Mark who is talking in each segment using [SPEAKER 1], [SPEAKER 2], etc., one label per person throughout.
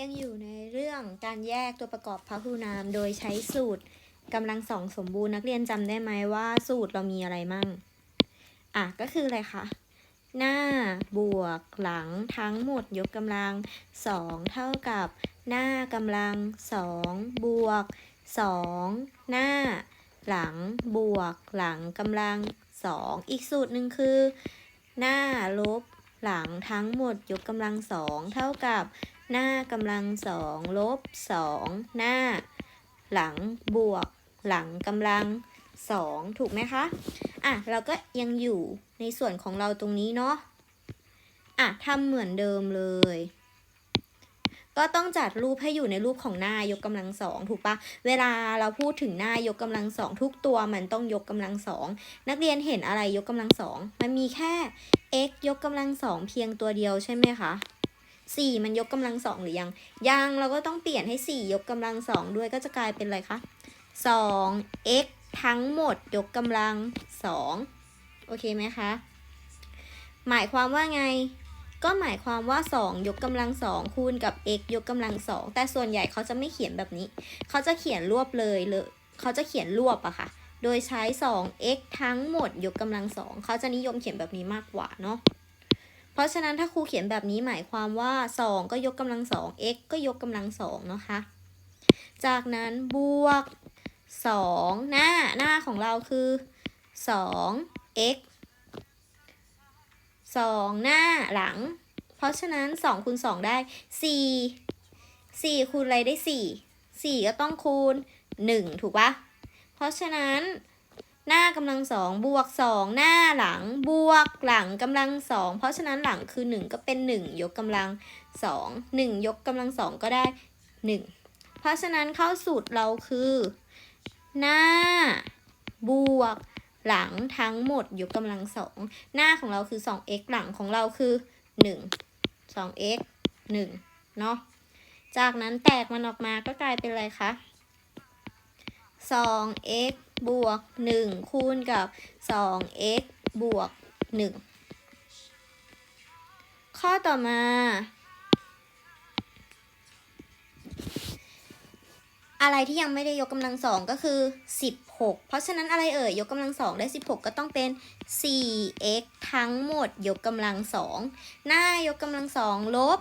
[SPEAKER 1] ยังอยู่ในเรื่องการแยกตัวประกอบพหุนาม โดยใช้สูตรกำลังสองสมบูรณ์นักเรียนจำได้ไหมว่าสูตรเรามีอะไรมั่ง อะก็คืออะไรคะ หน้าบวกหลังทั้งหมดยกกำลังสองเท่ากับ หน้ากำลังสองบวกสองหน้า หลังบวกหลังกำลังสองอีกสูตรหนึ่งคือ หน้าลบหลังทั้งหมดยกกำลังสองเท่ากับ หน้ากำลังสองลบสองหน้า หลังบวก หลังกำลังสองถูกไหมคะ อะ เราก็ยังอยู่ในส่วนของเราตรงนี้เนาะ อะทำเหมือนเดิมเลย ก็ต้องจัดรูปให้อยู่ในรูปของหน้ายกกำลังสองถูกปะเวลาเราพูดถึงหน้ายกกำลังสองทุกตัวมันต้องยกกำลังสองนักเรียนเห็นอะไรยกกำลังสองมันมีแค่ x ยกกำลังสองเพียงตัวเดียวใช่ไหมคะ สี่มันยกกำลังสองหรือยัง ยังเราก็ต้องเปลี่ยนให้สี่ยกกำลังสองด้วยก็จะกลายเป็นอะไรคะสอง x ทั้งหมดยกกำลังสองโอเคไหมคะ หมายความว่าไง ก็หมายความว่า 2 ยกกำลังสองคูณกับ x ยกกำลังสองแต่ส่วนใหญ่เขาจะไม่เขียนแบบนี้ เขาจะเขียนรวบเลยเลย เขาจะเขียนรวบอะค่ะ โดยใช้ 2x ทั้งหมดยกกำลังสองเขาจะนิยมเขียนแบบนี้มากกว่าเนาะ ราะฉะนั้นถ้าครูเขียนแบบนี้หมายความว่า 2 ก็ยกกำลังสอง x ก็ยกกำลังสองนะคะ จากนั้นบวก 2 หน้าหน้าของเราคือ 2x 2 หน้าหลัง เพราะฉะนั้น2คูณ2ได้ 4 4คูณอะไรได้ 4 4 ก็ต้องคูณ 1 ถูกปะเพราะฉะนั้น หน้ากำลังสองบวกสองหน้าหลังบวกหลังกำลังสองเพราะฉะนั้นหลังคือ 1 ก็เป็น 1 ยกกำลังสอง1ยกกำลังสองก็ได้ 1 เพราะฉะนั้นเข้าสูตรเราคือ หน้า บวก หลังทั้งหมดยกกำลังสองหน้าของเราคือ 2x หลังของเราคือ 1 2x 1เนาะจากนั้นแตกมันออกมาก็กลายเป็นอะไรคะ 2x บวก 1 คูณกับ 2x บวก 1 ข้อต่อมา อะไรที่ยังไม่ได้ยกกำลังสองก็คือ 16 เพราะฉะนั้นอะไรเอ่ยยกกำลังสองได้ 16 ก็ต้องเป็น 4x ทั้งหมดยกกำลังสองหน้ายกกำลังสองลบ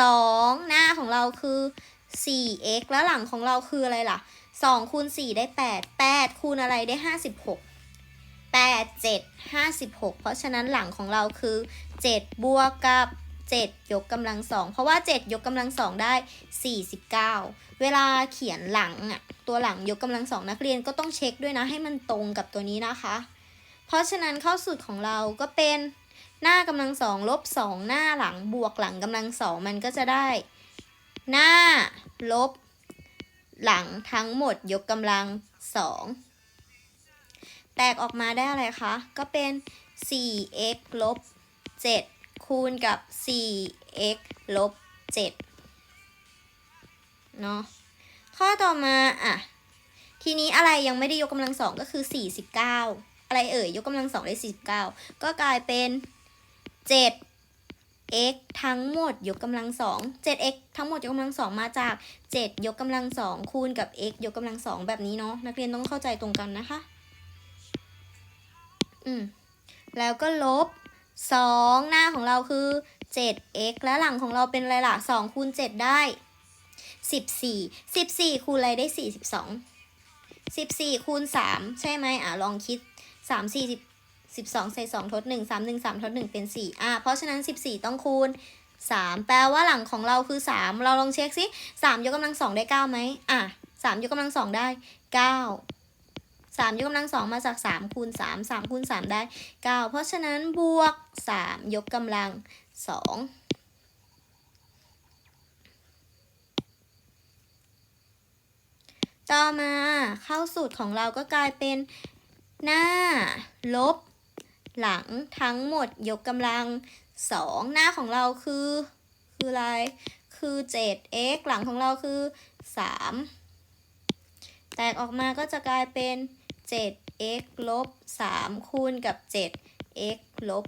[SPEAKER 1] 2 หน้าของเราคือ 4x แล้วหลังของเราคืออะไรล่ะ2คูณ4ได้ 8 8คูณอะไรได้ 56 8 7 56 เพราะฉะนั้นหลังของเราคือ 7 บวกกับ 7 ยกกำลังสองเพราะว่า 7 ยกกำลังสองได้ 49 เวลาเขียนหลังอะตัวหลังยกกำลังสองนักเรียนก็ต้องเช็คด้วยนะให้มันตรงกับตัวนี้นะคะ เพราะฉะนั้นข้อสูตรของเราก็เป็นหน้ากำลังสองลบสองหน้าหลังบวกหลังกำลังสองมันก็จะได้ หน้า ลบ หลังทั้งหมดยกกำลังสองแตกออกมาได้อะไรคะ ก็เป็น 4x ลบ 7 คูณกับ 4x ลบ 7 เนาะ ข้อต่อมา อะ ทีนี้อะไรยังไม่ได้ยกกำลังสองก็คือ 49 อะไรเอ่ย ยกกำลังสองได้ 49 ก็กลายเป็น 7 x ทั้งหมดยกกำลังสอง 7x ทั้งหมดยกกำลังสองมาจาก 7 ยกกำลังสองคูณกับ x ยกกำลังสองแบบนี้เนาะนักเรียนต้องเข้าใจตรงกันนะคะ อืมแล้วก็ลบ 2 หน้าของเราคือ 7x และหลังของเราเป็นอะไรล่ะ2คูณ7ได้ 14 14คูณอะไรได้ 42 14คูณ3ใช่ไหมอะลองคิด 3 4 12 ใส่ 2 ทด 1 3 1 3 ทด 1 เป็น 4 อะ เพราะฉะนั้น 14 ต้องคูณ 3 แปลว่าหลังของเราคือ 3 เราลองเช็คสิ3ยกกำลัง 2 ได้9ไหมอะ3ยกกำลัง 2 ได้ 9 3ยกกำลัง2มาจาก 3 คูณ 3 3 คูณ 3 ได้ 9 เพราะฉะนั้นบวก 3 ยกกำลัง 2ต่อมาเข้าสูตรของเราก็กลายเป็นหน้า ลบ หลังทั้งหมดยกกำลัง2หน้าของเราคือ คืออะไร คือ 7x หลังของเราคือ 3 แตกออกมาก็จะกลายเป็น 7x ลบ 3 คูณกับ 7x ลบ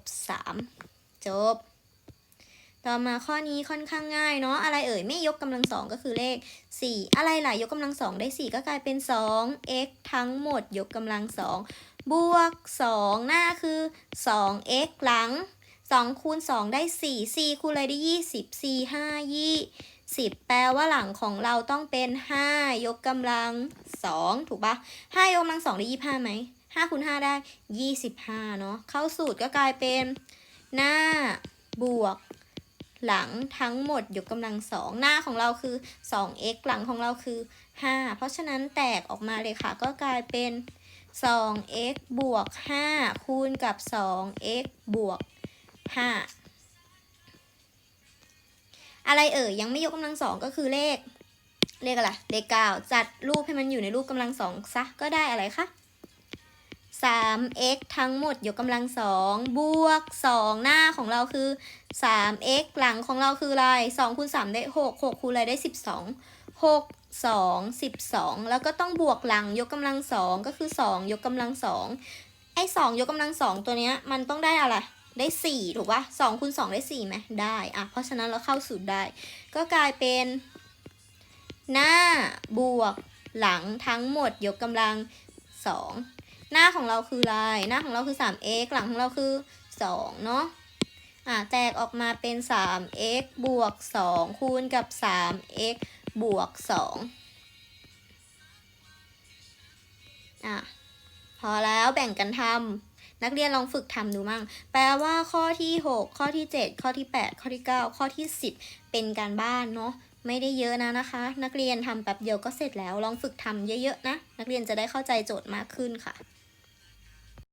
[SPEAKER 1] 3 จบ ต่อมาข้อนี้ค่อนข้างง่ายเนาะ อะไรเอ่ย ไม่ยกกำลังสองก็คือเลข 4 อะไรหล่ะยกกำลังสองได้ 4 ก็กลายเป็น 2x ทั้งหมดยกกำลังสอง บวก 2 หน้าคือ 2x หลัง 2 คูณ 2 ได้ 4 4 คูณอะไรได้ 20 4 5 20 แปลว่าหลังของเราต้องเป็น 5 ยกกำลัง 2 ถูกปะ5 ยกกำลัง 2 ได้ 25ไหม5คูณ5ได้ 25 เนาะเข้าสูตรก็กลายเป็นหน้าบวก หลังทั้งหมดยกกำลังสองหน้าของเราคือ 2x หลังของเราคือ 5 เพราะฉะนั้นแตกออกมาเลยค่ะก็กลายเป็น 2x บวก 5 คูณกับ 2x บวก 5 อะไรเอ่ยยังไม่ยกกำลังสองก็คือเลข เลขอะไร เลขเก้าจัดรูปให้มันอยู่ในรูปกำลังสองซะก็ได้อะไรคะ 3x ทั้งหมดยกกำลังสองบวก 2 หน้าของเราคือ 3x หลังของเราคืออะไร2คูณ3ได้ 6 6คูณอะไรได้ 12 6 2 12 แล้วก็ต้องบวกหลังยกกำลังสองก็คือ 2 ยกกำลังสองไอ้2ยกกำลังสองตัวเนี้ยมันต้องได้อะไร ได้ 4 ถูกปะ2คูณ2ได้4ไหมได้อะเพราะฉะนั้นเราเข้าสูตรได้ ก็กลายเป็น หน้าบวกหลังทั้งหมดยกกำลังสอง หน้าของเราคืออะไรหน้าของเราคือ 3x หลังของเราคือ 2 เนาะอะแตกออกมาเป็น 3x บวก 2 คูณกับ 3x บวก 2อะพอแล้วแบ่งกันทำนักเรียนลองฝึกทำดูมั่ง แปลว่าข้อที่ 6 ข้อที่ 7 ข้อที่ 8 ข้อที่ 9 ข้อที่ 10 เป็นการบ้านเนาะไม่ได้เยอะนะนะคะ นักเรียนทำแป๊บเดียวก็เสร็จแล้ว ลองฝึกทำเยอะๆนะ นักเรียนจะได้เข้าใจโจทย์มากขึ้นค่ะ